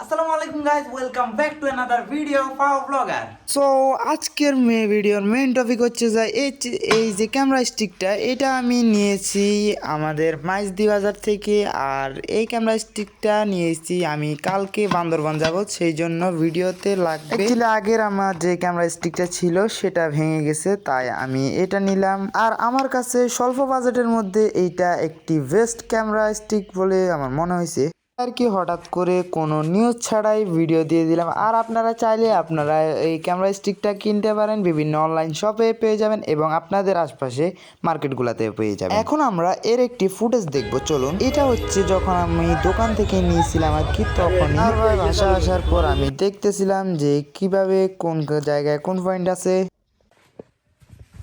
আসসালামু আলাইকুম guys welcome back to another video ফাও ব্লগার সো আজকের মে ভিডিওর মেইন টপিক হচ্ছে যে এই যে- এই যে ক্যামেরা স্টিকটা এটা আমি নিয়েছি আমাদের মাইজদি বাজার থেকে আর এই ক্যামেরা স্টিকটা নিয়েছি আমি কালকে বান্দরবান যাব সেই জন্য ভিডিওতে লাগবে। অ্যাকচুয়ালি আগের আমার যে ক্যামেরা স্টিকটা ছিল সেটা ভেঙে গেছে তাই আমি এটা নিলাম। আর আমার কাছে স্বল্প বাজেটের মধ্যে এইটা একটি বেস্ট ক্যামেরা স্টিক বলে আমার মনে হয়েছে। আর কি হঠাৎ করে কোনো নিউজ ছাড়াই ভিডিও দিয়ে দিলাম। আর আপনারা চাইলে আপনারা এই ক্যামেরা স্টিকটা কিনতে পারেন বিভিন্ন অনলাইন শপে পেয়ে যাবেন এবং আপনাদের আশপাশে মার্কেটগুলোতে পেয়ে যাবেন। এখন আমরা এর একটি ফুটেজ দেখব চলুন। এটা হচ্ছে যখন আমি দোকান থেকে নিয়েছিলাম আর কি তখন ভাষা আসার পর আমি দেখতেছিলাম যে কীভাবে কোন জায়গায় কোন পয়েন্ট আছে।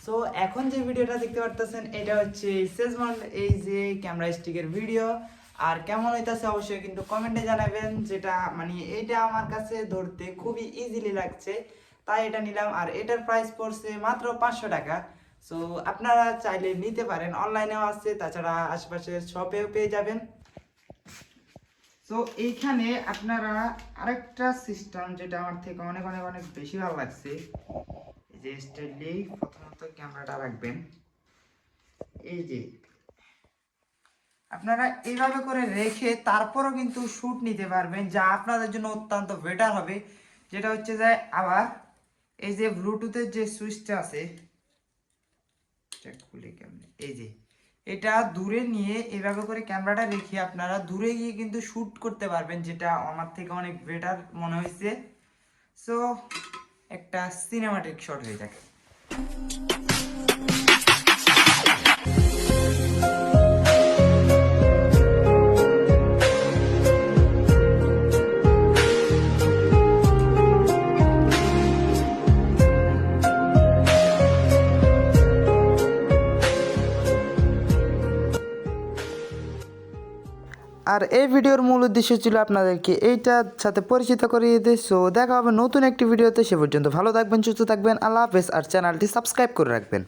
সো এখন যে ভিডিওটা দেখতে পারতেছেন এটা হচ্ছে সেজমন্ড এই যে ক্যামেরা স্টিকের ভিডিও আর কেমন হইতাছে অবশ্যই কিন্তু কমেন্টে জানাবেন, যেটা মানে এটা আমার কাছে ধরতে খুবই ইজিলি লাগছে। তাই এটা নিলাম, আর এটার প্রাইস পড়ছে মাত্র পাঁচশো টাকা। সো আপনারা চাইলে নিতে পারেন অনলাইনেও আছে, তাছাড়া আশেপাশের শপেও পেয়ে যাবেন। সো এইখানে আপনারা আরেকটা সিস্টেম যেটা আমার থেকে অনেক অনেক অনেক বেশি ভালো লাগছে। এই যে স্টাইলি প্রথমত ক্যামেরাটা রাখবেন। এই যে আপনারা এইভাবে করে রেখে তারপরও কিন্তু শুট নিতে পারবেন, যা আপনাদের জন্য অত্যন্ত বেটার হবে। যেটা হচ্ছে যে আবার এই যে ব্লুটুথের যে সুইচটা আছে খুলে এই যে, এটা দূরে নিয়ে এভাবে করে ক্যামেরাটা রেখে আপনারা দূরে গিয়ে কিন্তু শ্যুট করতে পারবেন, যেটা আমার থেকে অনেক বেটার মনে হয়েছে। সো একটা সিনেমাটিক শট হয়ে থাকে। আর এই ভিডিওর মূল উদ্দেশ্য ছিল আপনাদেরকে এইটার সাথে পরিচিত করিয়ে দিই সো দেখা হবে নতুন একটি ভিডিওতে। সে পর্যন্ত ভালো থাকবেন, সুস্থ থাকবেন। আল্লাহ হাফেজ। আর চ্যানেলটি সাবস্ক্রাইব করে রাখবেন।